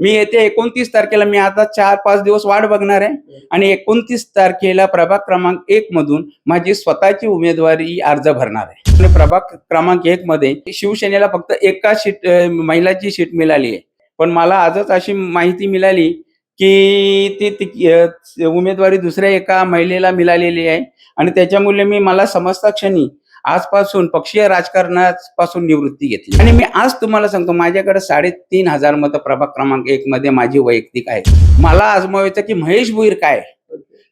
मी येते एकोणतीस तारखेला मी आता चार पाच दिवस वाट बघणार आहे. आणि एकोणतीस तारखेला प्रभाग क्रमांक एक मधून माझी स्वतःची उमेदवारी अर्ज भरणार आहे. आणि प्रभाग क्रमांक एक मध्ये शिवसेनेला फक्त एका सीट महिलाची सीट मिळाली आहे. पण मला आजच अशी माहिती मिळाली की ती उमेदवारी दुसऱ्या एका महिलेला मिळालेली आहे. आणि त्याच्यामुळे मी मला समजता क्षणी आजपासून पक्षीय राजकारणापासून निवृत्ती घेतली. आणि मी आज तुम्हाला सांगतो माझ्याकडे साडेतीन हजार मत प्रभाग क्रमांक एक मध्ये माझी वैयक्तिक आहे. मला आजमावायचं की महेश भुईर काय?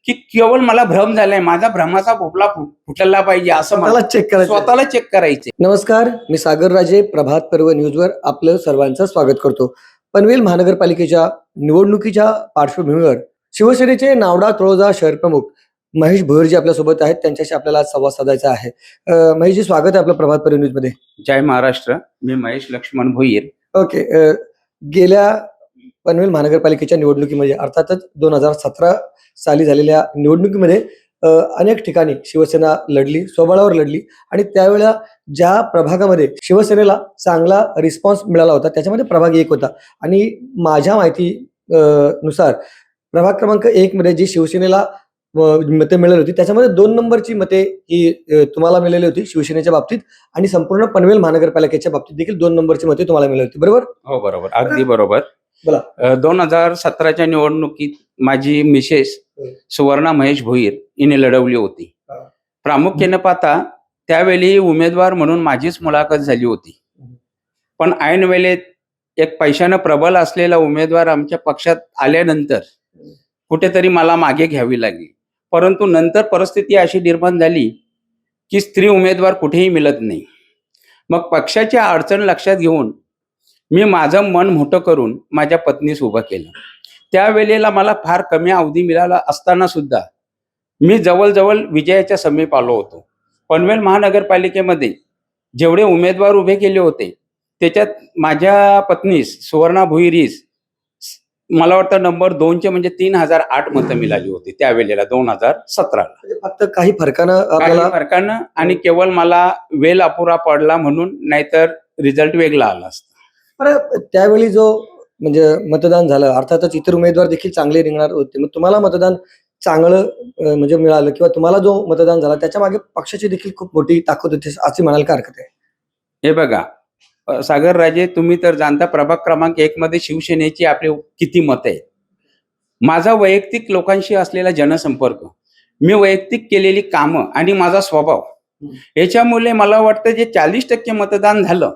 की केवळ मला भ्रम झालाय माझा भ्रमाचा भोपला फुटला पाहिजे असं मला मला चेक करायचं स्वतःला चेक करायचे नमस्कार मी सागर राजे प्रभात पर्व न्यूजवर आपलं सर्वांचं स्वागत करतो. पनवेल महानगरपालिकेच्या निवडणुकीच्या पार्श्वभूमीवर शिवसेनेचे नावडा तळोजा शहर प्रमुख महेश भोईरजी आपल्यासोबत आहेत. त्यांच्याशी आपल्याला आज संवाद साधायचा आहे. महेशजी स्वागत आहे आपलं प्रभात पर्व न्यूजमध्ये. जय महाराष्ट्र. मी महेश लक्ष्मण भोईर. ओके. अं, गेल्या पनवेल महानगरपालिकेच्या निवडणुकीमध्ये अर्थातच दोन हजार सतरा साली झालेल्या निवडणुकीमध्ये अं, अनेक ठिकाणी शिवसेना लढली स्वबळावर लढली आणि त्यावेळेला ज्या प्रभागामध्ये शिवसेनेला चांगला रिस्पॉन्स मिळाला होता त्याच्यामध्ये प्रभाग एक होता. आणि माझ्या माहिती अं, नुसार प्रभाग क्रमांक एक मध्ये जी शिवसेनेला मते मिळाली होती. त्याच्यामध्ये दोन नंबरची मते ही तुम्हाला मिळाली होती शिवसेनेच्या बाबतीत आणि संपूर्ण पनवेल महानगरपालिकेच्या बाबतीत देखील दोन नंबरची मते तुम्हाला मिळाली होती. बरोबर? हो बरोबर. अगदी बरोबर. बोला. दोन हजार सतराच्या निवडणुकीत माझी मिसेस. सुवर्णा महेश भोईर हिने लढवली होती. प्रामुख्याने पाहता त्यावेळी उमेदवार म्हणून माझीच मुलाखत झाली होती. पण ऐन वेळेत एक पैशानं प्रबल असलेला उमेदवार आमच्या पक्षात आल्यानंतर कुठेतरी मला मागे घ्यावी लागली. परंतु नंतर परिस्थिती अशी निर्माण झाली की स्त्री उमेदवार कुठेही मिळत नाही. मग पक्षाची अडचण लक्षात घेऊन मी माझं मन मोठं करून माझ्या पत्नीस उभं केलं. त्यावेळेला मला फार कमी अवधी मिळाला असताना सुद्धा मी जवळजवळ विजयाच्या समीप आलो होतो. पनवेल महानगरपालिकेमध्ये जेवढे उमेदवार उभे केले होते त्याच्यात माझ्या पत्नीस सुवर्णा भुईरीस मला वाटतं नंबर दोनचे म्हणजे तीन हजार आठ मतं मिळाली होती त्यावेळेला दोन हजार सतराला. म्हणजे फक्त काही फरकानं काही आपल्याला फरकानं आणि केवळ मला वेल अपुरा पडला म्हणून नाहीतर रिझल्ट वेगळा आला असता. बरं, त्यावेळी जो म्हणजे मतदान झालं अर्थातच इतर उमेदवार देखील चांगले रिंगणार होते मग तुम्हाला मतदान चांगलं अं, म्हणजे मिळालं किंवा तुम्हाला जो मतदान झाला त्याच्यामागे पक्षाची देखील खूप मोठी ताकद होती असे म्हणाल का हरकत आहे? हे बघा सागर राजे तुम्ही तर जाणता प्रभाग क्रमांक एक मध्ये शिवसेनेची आपले किती मत आहे माझा वैयक्तिक लोकांशी असलेला जनसंपर्क मी वैयक्तिक केलेली कामं आणि माझा स्वभाव. याच्यामुळे मला वाटतं जे चाळीस टक्के मतदान झालं.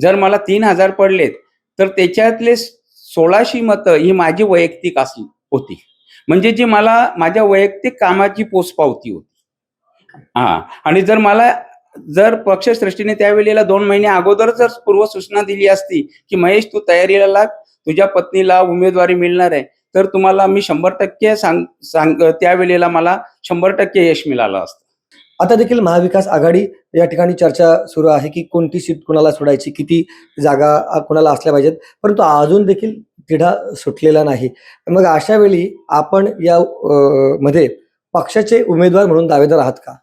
जर मला तीन हजार पडलेत तर त्याच्यातले सोळाशे मतं ही माझी वैयक्तिक असली होती म्हणजे जी मला माझ्या वैयक्तिक कामाची पोचपावती होती हा आणि जर मला जर पक्षश्रेष्ठीने त्यावेळेला दोन महिने अगोदर जर पूर्वसूचना दिली असती की महेश तू तयारीला लाग तुझ्या पत्नीला उमेदवारी मिळणार आहे तर तुम्हाला मी शंभर टक्के सांग सांग त्यावेळेला मला शंभर टक्के यश मिळालं असतं. आता देखील महाविकास आघाडी या ठिकाणी चर्चा सुरू आहे की कोणती सीट कुणाला सोडायची किती जागा कुणाला असल्या पाहिजेत परंतु अजून देखील तिढा सुटलेला नाही. मग अशा वेळी आपण या मध्ये पक्षाचे उमेदवार म्हणून दावेदार आहात का?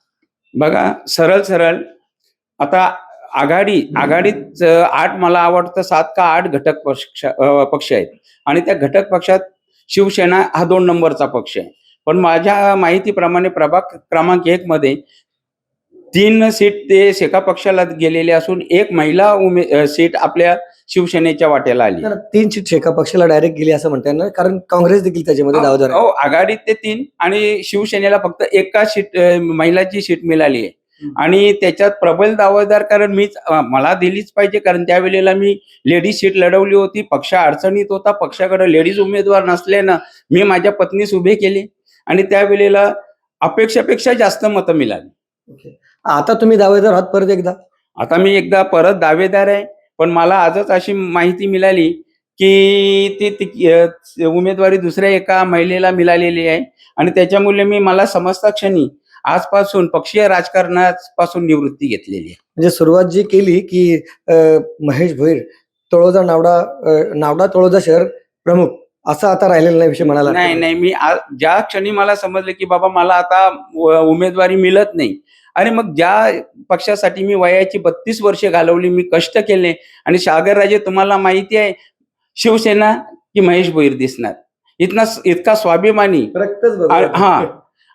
बघा सरळ सरळ. आता आघाडी आघाडीत आठ मला आवडतं सात का आठ घटक पक्ष पक्ष आहेत. आणि त्या घटक पक्षात शिवसेना हा दोन नंबरचा पक्ष आहे. पण माझ्या माहितीप्रमाणे प्रभाग क्रमांक एक मध्ये तीन सीट ते सेका पक्षाला गेलेले असून एक महिला उमे सीट आपल्या शिवसेनेच्या वाट्याला आली. तर तीन सीट एका पक्षाला डायरेक्ट गेली असं म्हणता येणार कारण काँग्रेस देखील त्याच्यामध्ये दावेदार आहे आघाडीत ते तीन आणि शिवसेनेला फक्त एका सीट अं, महिलाची सीट मिळाली आहे. आणि त्याच्यात प्रबल दावेदार कारण मीच अं, मला दिलीच पाहिजे कारण त्यावेळेला मी लेडीज सीट लढवली होती पक्ष अडचणीत होता पक्षाकडे लेडीज उमेदवार नसल्यानं मी माझ्या पत्नीस उभे केले. आणि त्यावेळेला अपेक्षापेक्षा जास्त मतं मिळाली. ओके. आता तुम्ही दावेदार आहात परत एकदा? आता मी एकदा परत दावेदार आहे. पण मला आजच अशी माहिती मिळाली की ती उमेदवारी दुसऱ्या एका महिलेला मिळालेली आहे. आणि त्याच्यामुळे मी मला समजता क्षणी आजपासून पक्षीय राजकारणापासून निवृत्ती घेतलेली आहे. म्हणजे सुरुवात जी केली की महेश भोईर तळोजा नावडा नावडा तळोजा शहर प्रमुख असं आता राहिलेलं नाही विषय म्हणाला नाही नाही. मी ज्या क्षणी मला समजलं की बाबा मला आता उमेदवारी मिळत नाही आणि मग ज्या पक्षासाठी मी वयाची बत्तीस वर्षे घालवली मी कष्ट केले आणि सागरराजे तुम्हाला माहिती आहे शिवसेना की महेश भोईर दिसणार. इतना इतका स्वाभिमानी. हा.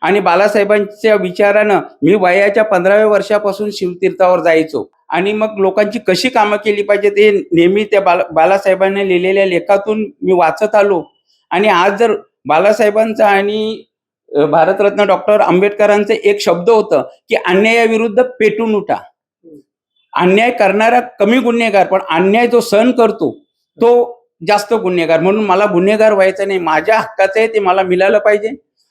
आणि बालासाहेबांच्या विचारानं मी वयाच्या पंधराव्या वर्षापासून शिवतीर्थावर जायचो. आणि मग लोकांची कशी कामं केली पाहिजे ते नेहमी त्या बाला बालासाहेबांनी लिहिलेल्या लेखातून मी वाचत आलो. आणि आज जर बालासाहेबांचं आणि भारतरत्न डॉक्टर आंबेडकरांचं एक शब्द होतं की अन्यायाविरुद्ध पेटून उठा अन्याय करणारा कमी गुन्हेगार पण अन्याय जो सहन करतो तो जास्त गुन्हेगार. म्हणून मला गुन्हेगार व्हायचं नाही. माझ्या हक्काचं आहे ते मला मिळालं पाहिजे.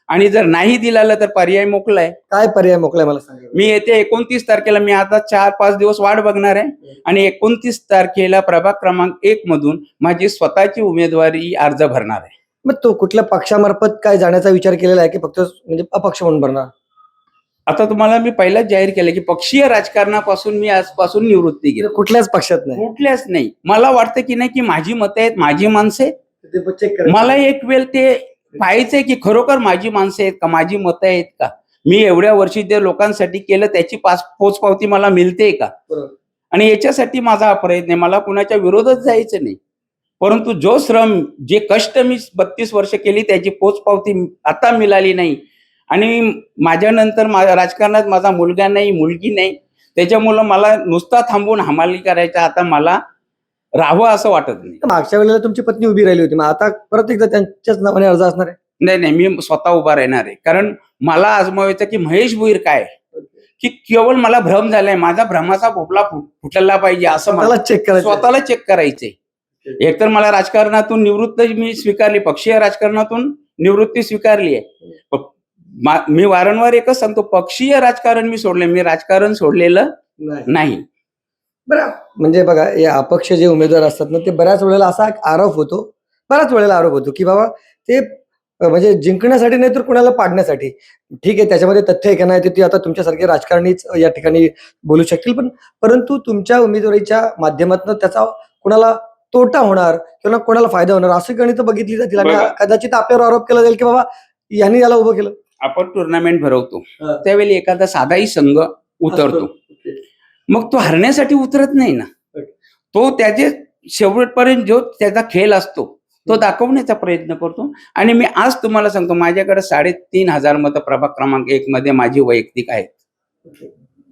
आणि जर नाही दिलालं तर पर्याय मोकला आहे. काय पर्याय मोकलाय मला सांगा? मी येते एकोणतीस तारखेला मी आता चार पाच दिवस वाट बघणार आहे. आणि एकोणतीस तारखेला प्रभाग क्रमांक एक मधून माझी स्वतःची उमेदवारी अर्ज भरणार आहे. मग तो कुठल्या पक्षामार्फत काय जाण्याचा विचार केलेला आहे की फक्त म्हणजे अपक्ष म्हणून भरणार? आता तुम्हाला मी पहिलाच जाहीर केलं की पक्षीय राजकारणापासून मी आजपासून निवृत्ती घेतो कुठल्याच पक्षात नाही. कुठल्याच नाही. मला वाटतं की नाही की माझी मतं आहेत माझी माणसं आहेत. मला एक वेळ ते पाहायचंय की खरोखर माझी माणसं आहेत का माझी मतं आहेत का? मी एवढ्या वर्षी जे लोकांसाठी केलं त्याची पाच पोचपावती मला मिळते का. आणि याच्यासाठी माझा हा प्रयत्न आहे. मला कुणाच्या विरोधात जायचं नाही. परंतु जो श्रम जे कष्ट मी बत्तीस वर्ष केली त्याची पोचपावती आता मिळाली नाही. आणि माझ्यानंतर माझ्या राजकारणात माझा मुलगा नाही मुलगी नाही त्याच्यामुळं मला नुसता थांबून हमाली करायचा आता मला राहावं असं वाटत नाही. मागच्या वेळेला तुमची पत्नी उभी राहिली होती मग आता परत एकदा त्यांच्याच नावाने अर्ज असणार आहे? नाही नाही मी स्वतः उभा राहणार आहे. कारण मला आजमावायचं की महेश भुईर काय? की केवळ मला भ्रम झालाय माझा भ्रमाचा भोपला फुटला पाहिजे असं मला चेक करायचं स्वतःला चेक करायचंय. एकतर मला राजकारणातून निवृत्त मी स्वीकारली पक्षीय राजकारणातून निवृत्ती स्वीकारली आहे. मा- वारंवार एकच सांगतो पक्षीय राजकारण मी सोडले मी राजकारण सोडलेलं नाही. नाही. बरं म्हणजे बघा या अपक्ष जे उमेदवार असतात ना ते बऱ्याच वेळेला असा एक आरोप होतो बऱ्याच वेळेला आरोप होतो की बाबा ते म्हणजे जिंकण्यासाठी नाही तर कुणाला पाडण्यासाठी. ठीक आहे त्याच्यामध्ये तथ्य आहे का नाही ते ती आता तुमच्यासारखे राजकारणीच या ठिकाणी बोलू शकतील पण परंतु तुमच्या उमेदवारीच्या माध्यमातून त्याचा कुणाला तोटा होणार किंवा कोणाला फायदा होणार? अशी गणित बघितली जातील आणि बघा. कदाचित आपल्यावर आरोप केला जाईल की बाबा यांनी याला उभं केलं. आपण टुर्नामेंट भरवतो. हा. त्यावेळी एखादा साधाही संघ उतरतो. मग तो हरण्यासाठी उतरत नाही ना. Okay. तो त्याचे शेवटपर्यंत जो त्याचा खेळ असतो तो दाखवण्याचा प्रयत्न करतो. आणि मी आज तुम्हाला सांगतो माझ्याकडे साडेतीन हजार मतं प्रभाग क्रमांक एक मध्ये माझी वैयक्तिक आहेत.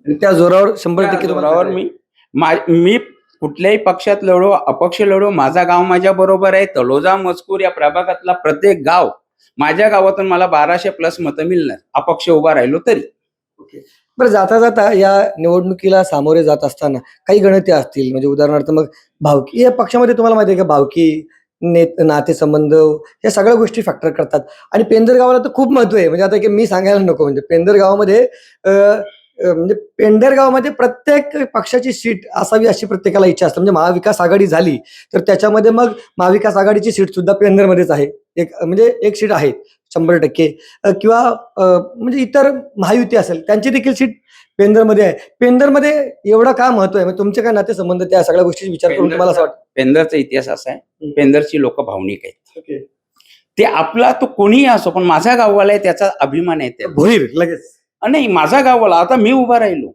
आणि त्या जोरावर शंभर टक्के तुम्हाला जोरावर मी मा- मी कुठल्याही पक्षात लढो अपक्ष लढो माझा गाव माझ्या बरोबर आहे. तलोजा मजकूर या प्रभागातला प्रत्येक गाव माझ्या गावातून मला बाराशे प्लस मतं मिळणार. अपक्ष उभा राहिलो तरी. बरं जाता जाता या निवडणुकीला सामोरे जात असताना काही गणिते असतील. म्हणजे उदाहरणार्थ मग भावकी. या पक्षामध्ये तुम्हाला माहिती आहे का भावकी नेत नातेसंबंध या सगळ्या गोष्टी फॅक्टर करतात. आणि पेंदर गावाला तर खूप महत्त्व आहे. म्हणजे आता की मी सांगायला नको म्हणजे पेंदर गावामध्ये म्हणजे पेंढर गावामध्ये प्रत्येक पक्षाची सीट असावी अशी प्रत्येकाला इच्छा असते. म्हणजे महाविकास आघाडी झाली तर त्याच्यामध्ये मग महाविकास आघाडीची सीट सुद्धा पेंढरमध्येच आहे. एक म्हणजे एक सीट आहे शंभर टक्के. किंवा म्हणजे इतर महायुती असेल त्यांची देखील सीट पेंदरमध्ये आहे. पेंदरमध्ये एवढं का महत्त्व आहे? तुमचे काय नातेसंबंध त्या सगळ्या गोष्टी विचार करून तुम्हाला असं वाटतं? पेंदरचा इतिहास असा आहे. पेंदरची लोक भावनिक आहेत. ते आपला तो कोणीही असो पण माझा गाववाला आहे त्याचा अभिमान आहे. भोईर लगेच. नाही माझा गाववाला आता मी उभा राहिलो.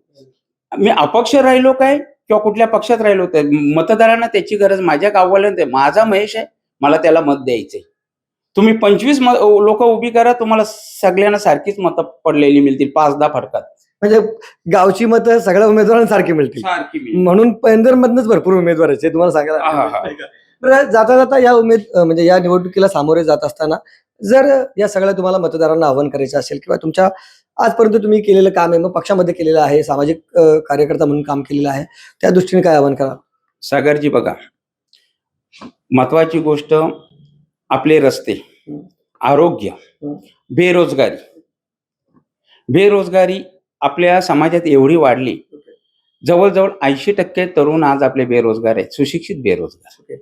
मी अपक्ष राहिलो काय? किंवा कुठल्या पक्षात राहिलो तर मतदारांना त्याची गरज माझ्या आहे. माझा महेश आहे मला त्याला मत द्यायचंय. तुम्ही पंचवीस लोक उभी करा तुम्हाला सगळ्यांना सारखीच मतं पडलेली मिळतील पाच दहा फरकात. म्हणजे गावची मतं सगळ्या उमेदवारांसारखी मिळतील. म्हणून पेंदर मधनच भरपूर उमेदवार आहेत हे तुम्हाला सांगायला जाता जाता या उमेद म्हणजे या निवडणुकीला सामोरे जात असताना जर या सगळ्या तुम्हाला मतदारांना आव्हान करायचं असेल किंवा तुमच्या आजपर्यंत तुम्ही केलेलं काम आहे मग पक्षामध्ये केलेलं आहे सामाजिक कार्यकर्ता म्हणून काम केलेलं आहे त्या दृष्टीने काय आव्हान करा सागरजी बघा. महत्वाची गोष्ट आपले रस्ते. आरोग्य. बेरोजगारी. बेरोजगारी आपल्या समाजात एवढी वाढली जवळजवळ ऐंशी टक्के तरुण आज आपले बेरोजगार आहेत सुशिक्षित बेरोजगार.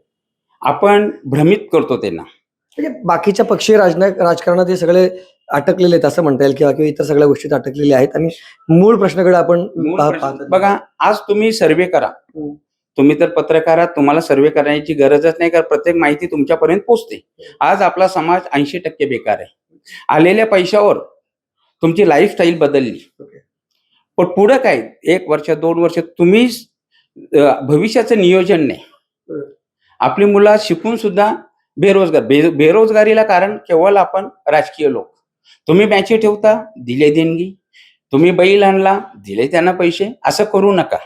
आपण भ्रमित करतो त्यांना. म्हणजे बाकीच्या पक्षीय राजना राजकारणात हे सगळे अटकलेले आहेत असं म्हणता येईल किंवा किंवा इतर सगळ्या गोष्टीत अटकलेले आहेत. आणि मूळ प्रश्नाकडे आपण पा- बघा आज तुम्ही सर्वे करा. तुम्ही तर पत्रकार आहात तुम्हाला सर्वे करण्याची गरजच नाही कारण प्रत्येक माहिती तुमच्यापर्यंत पोहोचते. आज आपला समाज ऐंशी टक्के बेकार आहे. आलेल्या पैशावर तुमची लाईफस्टाईल बदलली. पण पुढं काय? एक वर्ष दोन वर्ष तुम्ही अं, भविष्याचं नियोजन नाही. आपली मुलं आज शिकून सुद्धा बेरोजगार बे बेरोजगारीला कारण केवळ आपण राजकीय लोक. तुम्ही बँचे ठेवता दिले देणगी. तुम्ही बैल आणला दिले त्यांना पैसे. असं करू नका.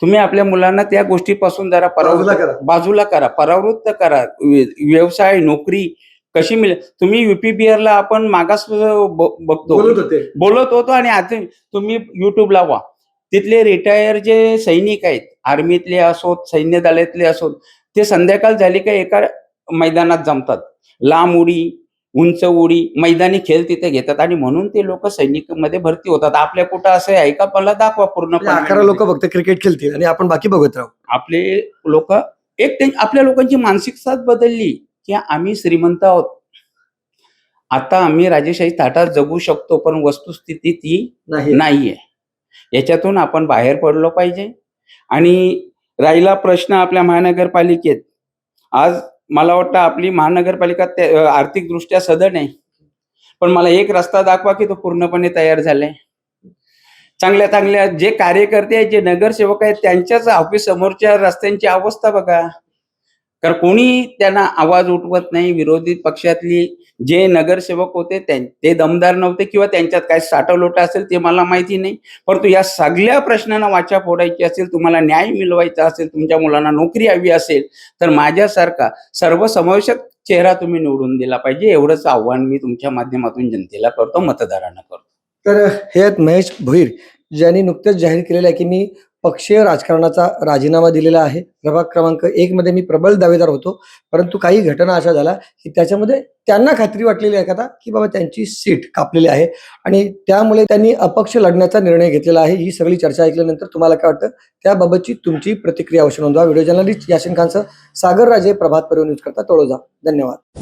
तुम्ही आपल्या मुलांना त्या गोष्टीपासून जरा परावृत्त करा. बाजूला करा. परावृत्त करा. व्य- व्यवसाय नोकरी कशी मिळेल? तुम्ही युपीबीआर ला आपण मागास बघतो. बोलत होते. बोलत होतो आणि आता तुम्ही युट्यूबला वा. तिथले रिटायर जे सैनिक आहेत आर्मीतले असोत सैन्य दलातले असोत ते संध्याकाळ झाली का एका मैदानात जमतात. लांब उडी उंच उडी मैदानी खेळ तिथे घेतात आणि म्हणून ते लोक सैनिकमध्ये भरती होतात. आपल्या कुठं असं आहे का? मला दाखवा म्हणजे अकरा लोक पूर्ण फक्त क्रिकेट खेळतील आणि आपण बाकी बघत राहू. आपले लोक एक आपल्या लोकांची मानसिकताच बदलली की आम्ही श्रीमंत आहोत. आता आम्ही राजेशाही ताटात जगू शकतो पण वस्तुस्थिती ती नाही नाहीये. याच्यातून आपण बाहेर पडलो पाहिजे. आणि राहिला प्रश्न आपल्या महानगरपालिकेत. आज मला वाटतं आपली महानगरपालिका ते- आर्थिकदृष्ट्या सदन आहे. पण मला एक रस्ता दाखवा की तो पूर्णपणे तयार झालाय. चांगल्या चांगल्या जे कार्यकर्ते आहेत जे नगरसेवक आहेत त्यांच्याच ऑफिस समोरच्या रस्त्यांची अवस्था बघा. कारण कोणी त्यांना आवाज उठवत नाही विरोधी पक्षातली जे नगरसेवक होते ते दमदार नव्हते किंवा त्यांच्यात काय साठवलोटा असेल ते मला माहिती नाही. परंतु या सगळ्या प्रश्नांना वाचा फोडायची असेल तुम्हाला न्याय मिळवायचा असेल तुमच्या मुलांना नोकरी हवी असेल तर माझ्यासारखा सर्वसमावेशक चेहरा तुम्ही निवडून दिला पाहिजे. एवढंच आव्हान मी तुमच्या माध्यमातून जनतेला करतो मतदारांना करतो. तर हे आहेत महेश भोईर ज्यांनी नुकतंच जाहीर केलेलं आहे की मी पक्षीय राजकारणाचा राजीनामा दिलेला आहे. प्रभाग क्रमांक एक मध्ये मी प्रबल दावेदार होतो. परंतु काही घटना अशा झाल्या की त्याच्यामध्ये त्यांना खात्री वाटलेली आहे का की बाबा त्यांची सीट कापलेली आहे. आणि त्यामुळे त्यांनी अपक्ष लढण्याचा निर्णय घेतलेला आहे. ही सगळी चर्चा ऐकल्यानंतर तुम्हाला काय वाटतं? त्याबाबतची तुमची प्रतिक्रिया अवश्य नोंदवा. व्हिडिओ जर्नलिस्ट याशिन खानचं सागर राजे प्रभात पर्व न्यूज करता तळोजा. धन्यवाद.